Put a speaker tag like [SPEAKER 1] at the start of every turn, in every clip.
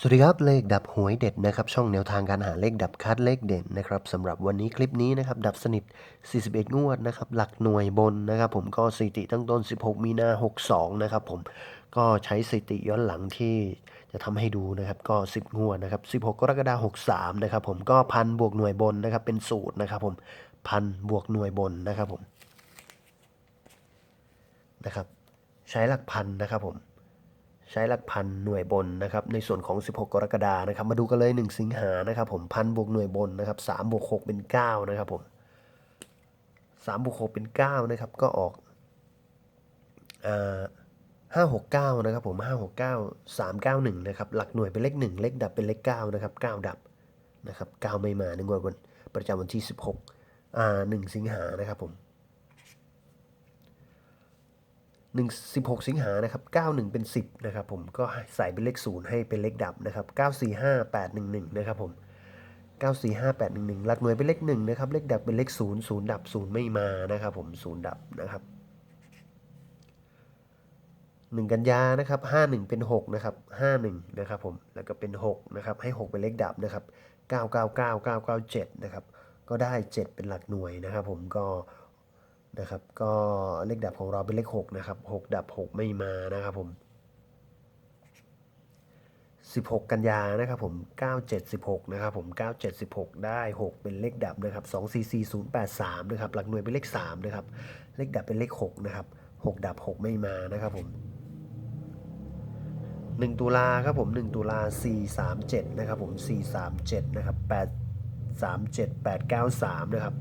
[SPEAKER 1] สวัสดีครับเลขดับหวยเด็ดนะครับช่องแนวทางการหาเลขดับคัดเลขเด่นนะครับสำหรับวันนี้คลิปนี้นะครับดับสนิท 41 งวดนะครับหลักหน่วยบนนะครับผมก็สถิติตั้งต้น 16 มีนา62นะครับผมก็ใช้สถิติย้อนหลังที่จะทำให้ดูนะครับก็ 10 งวดนะครับ16 กรกฎาคม63นะครับผมก็พันบวกหน่วยบนนะครับเป็นสูตรนะครับผมพันบวกหน่วยบนนะครับผมนะครับใช้หลักพันนะครับผม ใช้หลักพันหน่วยบนนะครับในส่วนของ 16 กรกฎานะครับมาดูกันเลย 1 สิงหานะครับผมพันบวกหน่วยบนนะครับ3บวก6เป็น 9 นะครับผม3บวก6เป็น 9 นะครับ ก็ออกอ่า569นะครับผม569 391นะครับหลักหน่วยเป็นเลข1เลขดับเป็นเลข9นะครับ9ดับนะครับ9ไม่มาในงวดวันประจำวันที่16อ่า1สิงหานะครับผม หนึ่งสิบหกสิงหานะครับเก้าหนึ่งเป็นสิบนะครับผมก็ใส่เป็นเลขศูนย์ให้เป็นเลขดับนะครับเก้าสี่ห้าแปดหนึ่งหนึ่งนะครับผมเก้าสี่ห้าแปดหนึ่งหนึ่งหลักหน่วยเป็นเลขหนึ่งนะครับ เลขดับเป็นเลขศูนย์ศูนย์ดับศูนย์ไม่มานะครับผมศูนย์ดับนะครับหนึ่งกันยานะครับห้าหนึ่งเป็นหกนะครับห้าหนึ่งนะครับผม แล้วก็เป็นหกนะครับ ให้หกเป็นเลขดับนะครับเก้าเก้าเก้าเก้าเก้าเจ็ดนะครับ ก็ได้เจ็ดเป็นหลักหน่วยนะครับผมก็ นะครับ ก็เลขดับของเราเป็นเลข6นะครับ6ดับ 6 ไม่มานะครับผม 16 กันยานะครับผม 9716 นะครับผม 9716 ได้ 6 เป็นเลขดับนะครับ244083 นะครับ หลักหน่วยเป็นเลข3นะครับ เลขดับเป็นเลข 6 นะครับ 6 ดับ 6 ไม่มานะครับผม1ตุลาครับผม1ตุลา437นะครับผม437นะครับ837 893นะครับ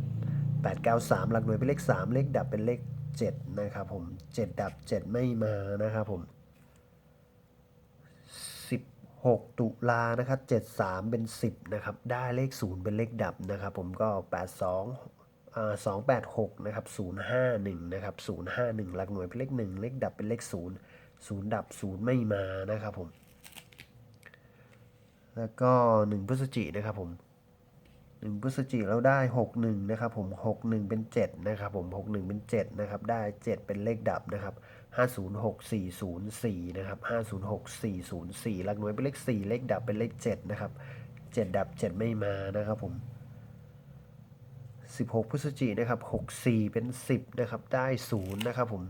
[SPEAKER 1] 893 หลักหน่วยเป็นเลข 3 เลขดับเป็นเลข 7 นะครับผม 7 ดับ 7 ไม่มานะครับผม 16 ตุลานะครับ 73 เป็น 10 นะครับ ได้เลข 0 เป็นเลขดับนะครับผมก็ 82อ่า286 นะครับ 051 นะครับ 051 หลักหน่วยเป็นเลข 1 เลขดับเป็นเลข 0 0 ดับ 0 ไม่มานะครับผม แล้วก็ 1 พฤศจินะครับผม พฤศจิกเราได้หกหนึ่งนะครับผมหกหนึ่งเป็นเจ็ดนะครับผมหกหนึ่งเป็นเจ็ดนะครับ ได้เจ็ดเป็นเลขดับนะครับห้าศูนย์หกสี่ศูนย์สี่นะครับห้าศูนย์หกสี่ศูนย์สี่หลักหน่วยเป็นเลขสี่เลขดับเป็นเลขเจ็ดนะครับเจ็ดดับเจ็ดไม่มานะครับผมสิบหกพฤศจิกนะครับหกสี่เป็นสิบนะครับ ได้ศูนย์นะครับผม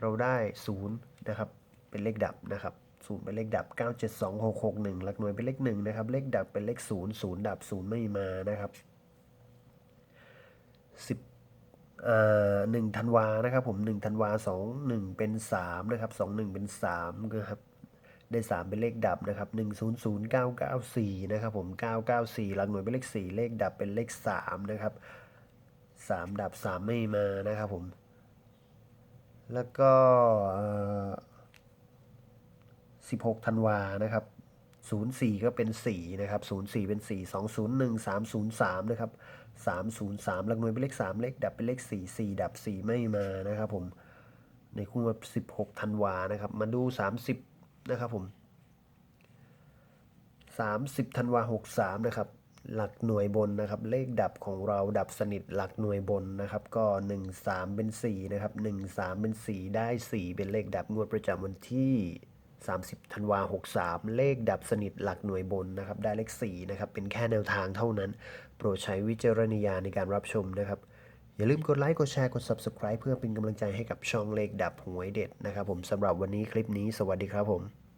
[SPEAKER 1] เราได้ศูนย์นะครับ เป็นเลขดับนะครับ ศูนย์เป็นเลขดับ 972661 หลักหน่วยเป็นเลข1นะครับ เลขดับเป็นเลข0 0ดับ0ไม่มานะครับ10อ่า1ธันวานะครับผม1ธันวา2 1 เป็น 3 นะครับ 2 1 เป็น3นะครับได้3เป็นเลขดับนะครับ1 0 0 9 9 4นะครับผม994 หลักหน่วยเป็นเลข 4 เลขดับเป็นเลข3นะครับ3ดับ 3 ไม่มานะครับผม แล้วก็ 16ธันวานะครับ 04 ก็เป็น 4 นะครับ 04 เป็น 4 201 303 นะครับ 303หลักหน่วยเป็นเลข 3 เลขดับเป็นเลข 4 4 ดับ 4 ไม่มานะครับผม ในคู่มา16ธันวานะครับ มาดู 30 นะครับผม 30ธันวา63 นะครับหลักหน่วยบนนะครับ เลขดับของเราดับสนิทหลักหน่วยบนนะครับ ก็ 1 3 เป็น 4 นะครับ 1 3 เป็น 4 ได้ 4 เป็นเลขดับงวดประจำวันที่ 30ธันวา63 เลขดับสนิทหลักหน่วยบนนะครับ ได้เลข4นะครับ เป็นแค่แนวทางเท่านั้น โปรดใช้วิจารณญาณในการรับชมนะครับ อย่าลืมกดไลค์ กดแชร์ กด Subscribe เพื่อเป็นกำลังใจให้กับช่องเลขดับหวยเด็ดนะครับผมสำหรับวันนี้คลิปนี้ สวัสดีครับผม